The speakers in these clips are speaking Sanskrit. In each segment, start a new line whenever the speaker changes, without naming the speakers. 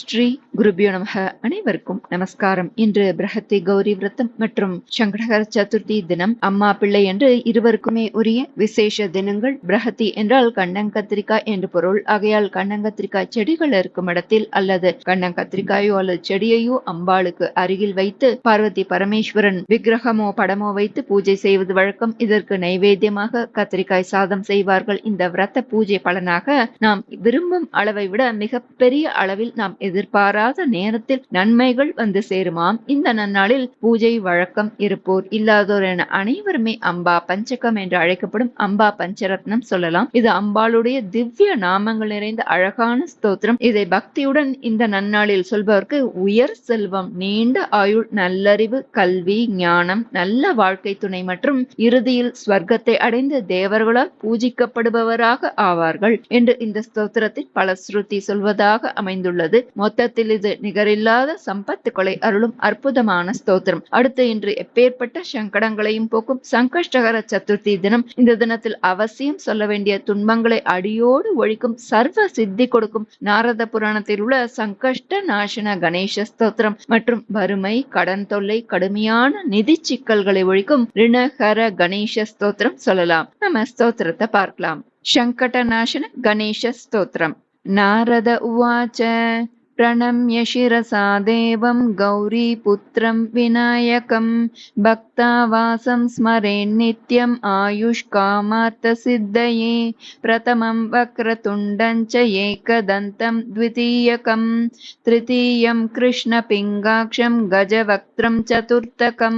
ஸ்ரீ குருபியோ நமக. அனைவருக்கும் நமஸ்காரம். இன்று பிரகத்தி கௌரி விரதம் மற்றும் சங்கடகர சதுர்த்தி தினம் அம்மா பிள்ளை என்று இருவருக்குமே உரிய விசேஷ தினங்கள். பிரகத்தி என்றால் கண்ணங்கத்திரிக்காய் என்று பொருள். ஆகையால் கண்ணங்கத்திரிக்காய் செடிகள் இருக்கும் இடத்தில் அல்லது கண்ணங்கத்திரிக்காயோ அல்லது செடியையோ அம்பாளுக்கு அருகில் வைத்து பார்வதி பரமேஸ்வரன் விக்கிரகமோ படமோ வைத்து பூஜை செய்வது வழக்கம். இதற்கு நைவேத்தியமாக கத்திரிக்காய் சாதம் செய்வார்கள். இந்த விரத பூஜை பலனாக நாம் விரும்பும் அளவை விட மிகப்பெரிய அளவில் நாம் எதிர்பாராத நேரத்தில் நன்மைகள் வந்து சேருமாம். இந்த நன்னாளில் பூஜை வழக்கம் இருப்போர் இல்லாதோர் என அனைவருமே அம்பா பஞ்சகம் என்று அழைக்கப்படும் அம்பா பஞ்சரத்னம் சொல்லலாம். இது அம்பாளுடைய திவ்ய நாமங்கள் நிறைந்த அழகான ஸ்தோத்திரம். இதை பக்தியுடன் இந்த நன்னாளில் சொல்பவருக்கு உயர் செல்வம் நீண்ட ஆயுள் நல்லறிவு கல்வி ஞானம் நல்ல வாழ்க்கை துணை மற்றும் இறுதியில் ஸ்வர்க்கத்தை அடைந்து தேவர்களால் பூஜிக்கப்படுபவராக ஆவார்கள் என்று இந்த ஸ்தோத்திரத்தில் பல ஸ்ருதி சொல்வதாக அமைந்துள்ளது. மொத்தத்தில் இது நிகரில்லாத சம்பத்துக்களை அருளும் அற்புதமான ஸ்தோத்திரம் அடுத்து இன்று எப்பேற்பட்ட சங்கடங்களையும் போக்கும் சங்கஷ்டகர சதுர்த்தி தினம் இந்த தினத்தில் அவசியம் சொல்ல வேண்டிய துன்பங்களை அடியோடு ஒழிக்கும் சர்வ சித்தி கொடுக்கும் நாரத புராணத்தில் உள்ள சங்கஷ்ட நாசன கணேச ஸ்தோத்திரம் மற்றும் வறுமை கடன் தொல்லை கடுமையான நிதி சிக்கல்களை ஒழிக்கும் ரிணஹர கணேச ஸ்தோத்திரம் சொல்லலாம் நம்ம ஸ்தோத்திரத்தை பார்க்கலாம் சங்கடநாசன கணேச ஸ்தோத்திரம் नारद उवाच प्रणम्य शिरसा देवं गौरीपुत्रं विनायकं भक्तावासं स्मरेन्नित्यम् आयुष्कामार्थसिद्धये प्रथमं वक्रतुण्डं च एकदन्तं द्वितीयकं तृतीयं कृष्णपिङ्गाक्षं गजवक्त्रं चतुर्थकं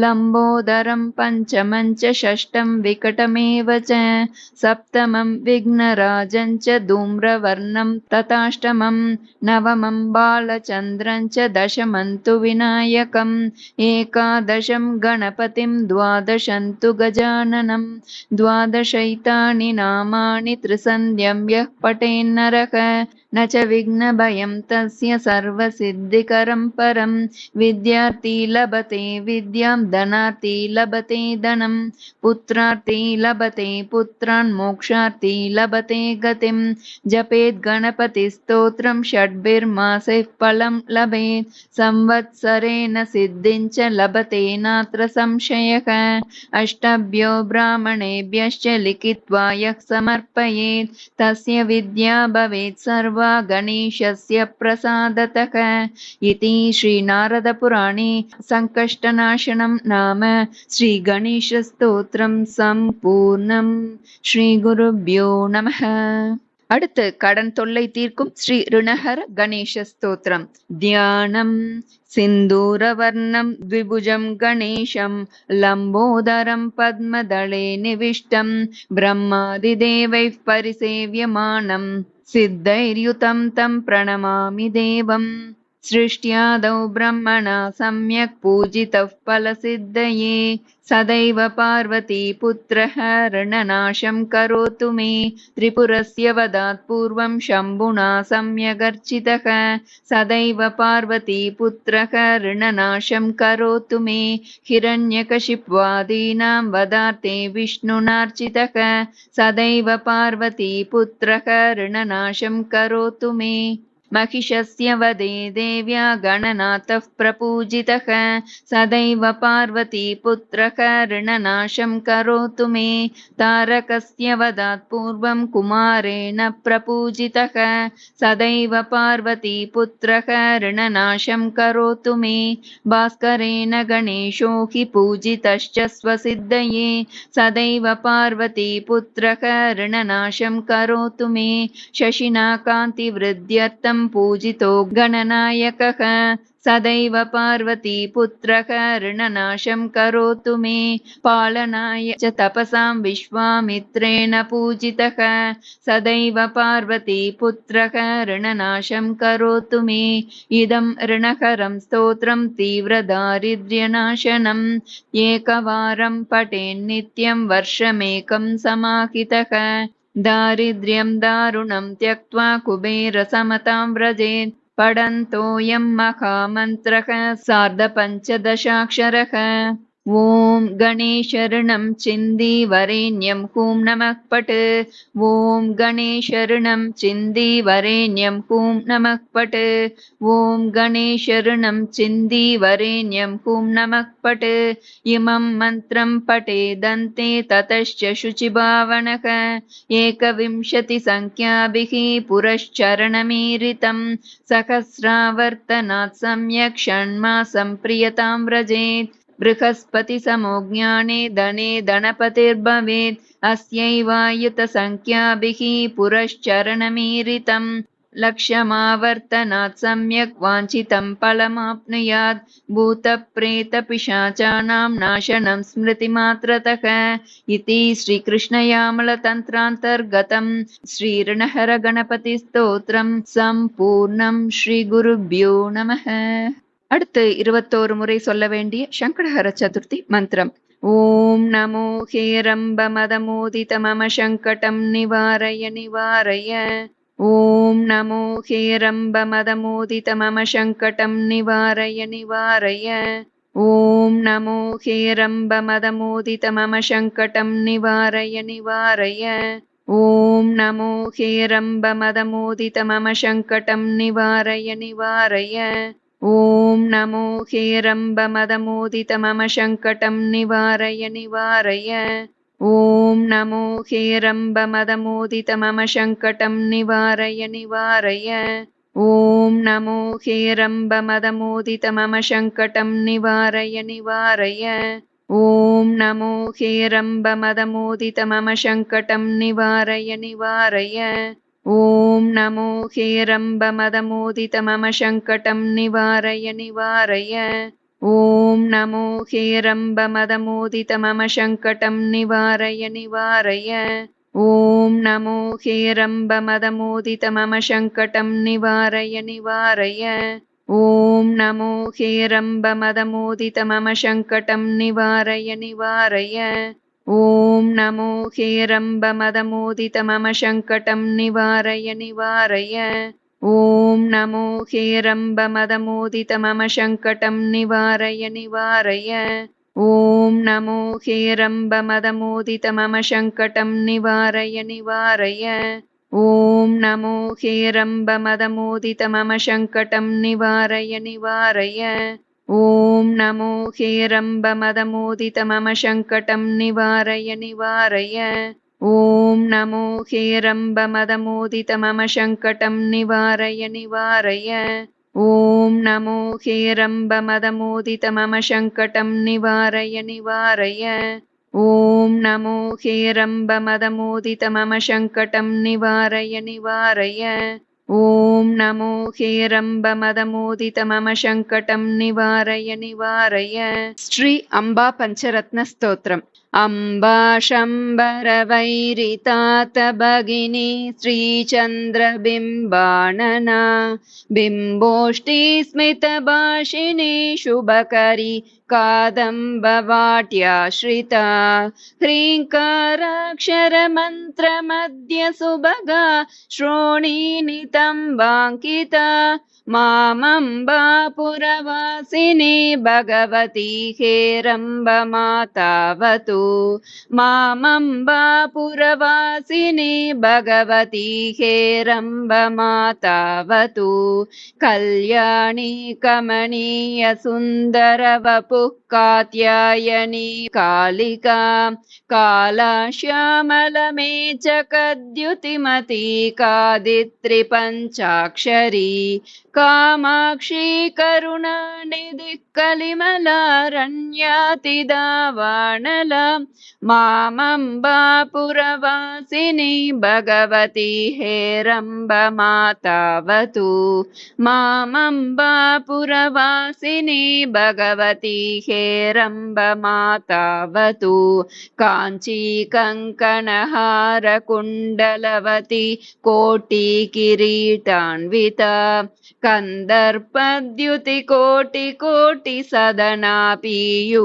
लम्बोदरं पञ्चमं च षष्ठं विकटमेव च सप्तमं विघ्नराजं च धूम्रवर्णं तथाष्टमं नवमं बालचन्द्रं च दशमन्तु विनायकम् एकादशं गणपतिं द्वादशन्तु गजाननं द्वादशैतानि नामानि त्रिसन्ध्यं यः पठेन्नरः न च विघ्नभयं तस्य सर्वसिद्धिकरं परं। विद्यार्थी लभते विद्यां धनार्थी लभते धनं। पुत्रार्थी लभते पुत्रान् मोक्षार्थी लभते गतिं जपेत् गणपतिस्तोत्रं षड्भिर्मासैः फलं लभेत्। संवत्सरेण सिद्धिं च लभते नात्र संशयः। अष्टभ्यो ब्राह्मणेभ्यश्च लिखित्वा यः समर्पयेत् तस्य विद्या भवेत् सर्वा गणेशस्य प्रसादतः इति श्रीनारदपुराणे सङ्कष्टनाशनं नाम श्रीगणेशस्तोत्रं सम्पूर्णं श्रीगुरुभ्यो நமः அடுத்து கடன் தொல்லை தீர்க்கும் ஸ்ரீ ருணஹர கணேச ஸ்தோத்திரம் தியானம் सिन्दूरवर्णं द्विभुजं गणेशं लम्बोदरं पद्मदळे निविष्टं ब्रह्मादिदेवैः परिसेव्यमानं सिद्धैर्युतं तं प्रणमामि देवम् सृष्ट्यादौ ब्रह्मणा सम्यक् पूजितः फलसिद्धये। सदैव पार्वतीपुत्रः ऋणनाशं करोतु मे। त्रिपुरस्य वदात् पूर्वं शम्भुना सम्यगर्चितः। सदैव पार्वतीपुत्रः ऋणनाशं करोतु मे। हिरण्यकशिप्वादीनां वदार्थे विष्णुनार्चितः। सदैव पार्वतीपुत्रः ऋणनाशं करोतु मे महिषस्य वदे देव्या गणनाथः प्रपूजितः सदैव पार्वतीपुत्रः ऋणनाशं करोतु मे। तारकस्य वदात् पूर्वं कुमारेण प्रपूजितः। सदैव पार्वतीपुत्रः ऋणनाशं करोतु मे। भास्करेण गणेशो हि पूजितश्च स्वसिद्धये। सदैव पार्वतीपुत्रः ऋणनाशं करोतु मे। शशिना कान्तिवृद्ध्यर्थं पूजितो गणनायकः। सदैव पार्वतीपुत्रः ऋणनाशं करोतु मे। पालनाय च तपसां विश्वामित्रेण पूजितः। सदैव पार्वतीपुत्रः ऋणनाशं करोतु मे। इदं ऋणकरं स्तोत्रं तीव्रदारिद्र्यनाशनम् एकवारं पठेन्नित्यं वर्षमेकं समाहितः दारिद्र्यं दारुणं त्यक्त्वा कुबेरसमतां व्रजेत् पठन्तोऽयं महामन्त्रः सार्धपञ्चदशाक्षरः ॐ गणेशरणं चिन्दी वरेण्यं हूं नमः पट्। ॐ गणेशरणं चिन्दी वरेण्यं हूं नमः पट्। ॐ गणेशरणं चिन्दी वरेण्यं हूं नमः पट्। इमं मन्त्रं पटे दन्ते ततश्च शुचिभावनः। एकविंशतिसङ्ख्याभिः पुरश्चरणमीरितं। सहस्रावर्तनात् सम्यक् षण्मासं प्रियतां व्रजेत् बृहस्पतिसमो ज्ञाने धने धनपतिर्भवेत् अस्यैवायुतसङ्ख्याभिः पुरश्चरणमीरितम्। लक्ष्यमावर्तनात् सम्यक् वाञ्छितं फलमाप्नुयात् भूतप्रेतपिशाचानां नाशनं स्मृतिमात्रतः इति श्रीकृष्णयामलतन्त्रान्तर्गतं श्रीऋणहरगणपतिस्तोत्रं सम्पूर्णं श्रीगुरुभ्यो नमः அடுத்து இருபத்தோரு முறை சொல்ல வேண்டிய சங்கடஹர சதுர்த்தி மந்திரம். ஓம் நமோ ஹேரம்ப மதமோதித மம சங்கடம் நிவாரய நிவாரய. ஓம் நமோ ஹேரம்ப மதமோதித மம சங்கடம் நிவாரய நிவாரய. ஓம் நமோ ஹேரம்ப மதமோதித மம சங்கடம் நிவாரய நிவாரய. ஓம் நமோ ஹேரம்ப மதமோதித மம சங்கடம் நிவாரய நிவாரய. ॐ नमो हेरम्बमदमोदित मम सङ्कटं निवारय निवारय ॐ नमो हेरम्बमदमोदित मम सङ्कटं निवारय निवारय ॐ नमो हेरम्बमदमोदित मम सङ्कटं निवारय निवारय ॐ नमो हेरम्बमदमोदित मम सङ्कटं निवारय निवारय ॐ नमो हेरम्बमदमोदित मम सङ्कटं निवारय निवारय ॐ नमो हेरम्बमदमोदित मम सङ्कटं निवारय निवारय ॐ नमो हेरम्बमदमोदित मम सङ्कटं निवारय निवारय ॐ नमो हेरम्बमदमोदित मम सङ्कटं निवारय निवारय ॐ नमो हेरम्बमदमोदित मम सङ्कटं निवारय निवारय ॐ नमो हेरम्बमदमोदित मम सङ्कटं निवारय निवारय ॐ नमो हेरम्बमदमोदित मम सङ्कटं निवारय निवारय ॐ नमो हेरम्बमदमोदित मम सङ्कटं निवारय निवारय ॐ नमो हेरम्बमदमोदित मम सङ्कटं निवारय निवारय ॐ नमो हेरम्बमदमोदित मम सङ्कटं निवारय निवारय ॐ नमो हेरम्बमदमोदित मम सङ्कटं निवारय निवारय ॐ नमो हेरम्बमदमोदित मम सङ्कटं निवारय निवारय ॐ नमो हेरम्बमदमोदित मम सङ्कटं निवारय निवारय श्री अम्बा पञ्चरत्नस्तोत्रम् अम्बा शम्बरवैरितात भगिनी श्रीचन्द्रबिम्बाणना बिम्बोष्टि स्मितभाषिणी शुभकरी कादम्बवाट्याश्रिता ह्रीङ्काराक्षरमन्त्रमद्य सुभगा श्रोणीनितम्बाङ्किता मामम्बा पुरवासिनी भगवती हेरम्बमातावतु। मामम्बा पुरवासिनी भगवती हेरम्बमातावतु। कल्याणी कमनीयसुन्दरवपुः कात्यायनी कालिका। काला श्यामलमे च कद्युतिमती कादित्रिपञ्चाक्षरी कामाक्षी करुणानिधिः कलिमलारण्यातिदावाणला मामम्बा पुरवासिनी भगवती हेरम्बमातावतु मामम्बा पुरवासिनी भगवती हेरम्बमातावतु काञ्ची कङ्कणहारकुण्डलवती कोटिकिरीटान्विता कन्दर्पद्युतिकोटिकोटिसदना पीयूषकुम्भस्तना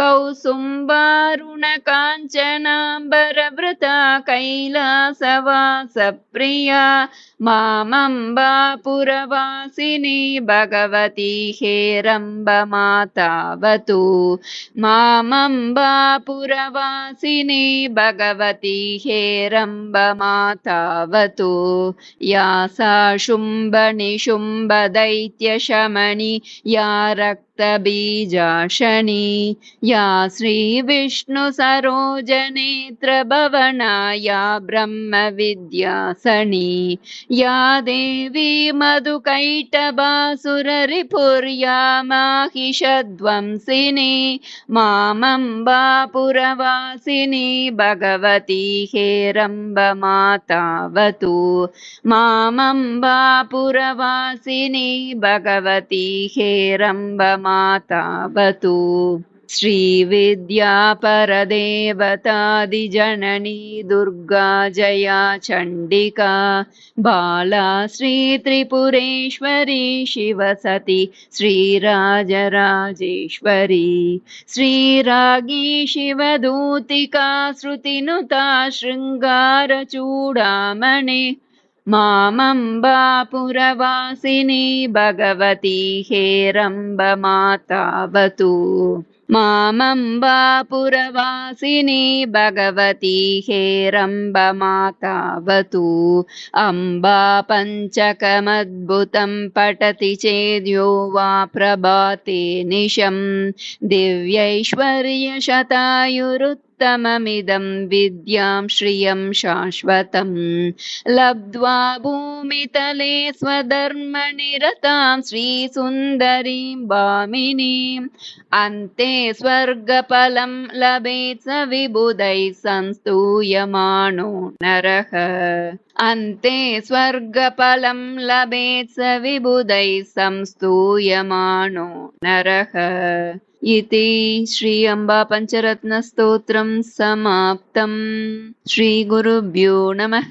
कौसुम्बारुणकाञ्चनाम्बरवृता कैलासवासप्रिया मामम्बापुरवासिनी भगवती हेरम्बमातावतु मामम्बापुरवासिनी भगवती हेरम्बमातावतु या सा शुम्भनिशुम्भदैत्यशमनि या रक्तबीजाशनी या श्रीविष्णुसरोजनेत्रभवना या ब्रह्मविद्यासनी। या देवी मधुकैटभासुररिपुर्या माहिषध्वंसिनी। मामम्बापुरवासिनी भगवती हेरम्बमातावतु। मामम्बापुरवासिनी भगवती हेरम्बमातावतु श्रीविद्यापरदेवतादिजननी दुर्गा जया चण्डिका। बाला श्रीत्रिपुरेश्वरी शिवसती। श्रीराजराजेश्वरी। श्रीरागी शिवदूतिका। श्रुतिनुता शृङ्गारचूडामणि मामम्बापुरवासिनी भगवती हेरम्बमातावतु। मामम्बापुरवासिनी भगवती हेरम्बमातावतु। अम्बा पञ्चकमद्भुतं पठति चेद्यो वा प्रभाते निशं दिव्यैश्वर्यशतायुरुत्तममिदं विद्यां श्रियं शाश्वतं लब्ध्वा भूमितले स्वधर्मनिरतां श्रीसुन्दरीं भामिनीम् अन्ते स्वर्गफलं लभेत् स विबुधैः संस्तूयमाणो नरः। अन्ते स्वर्गफलं लभेत् स विबुधैः संस्तूयमाणो नरः इति श्री अम्बापञ्चरत्नस्तोत्रं समाप्तम् श्रीगुरुभ्यो नमः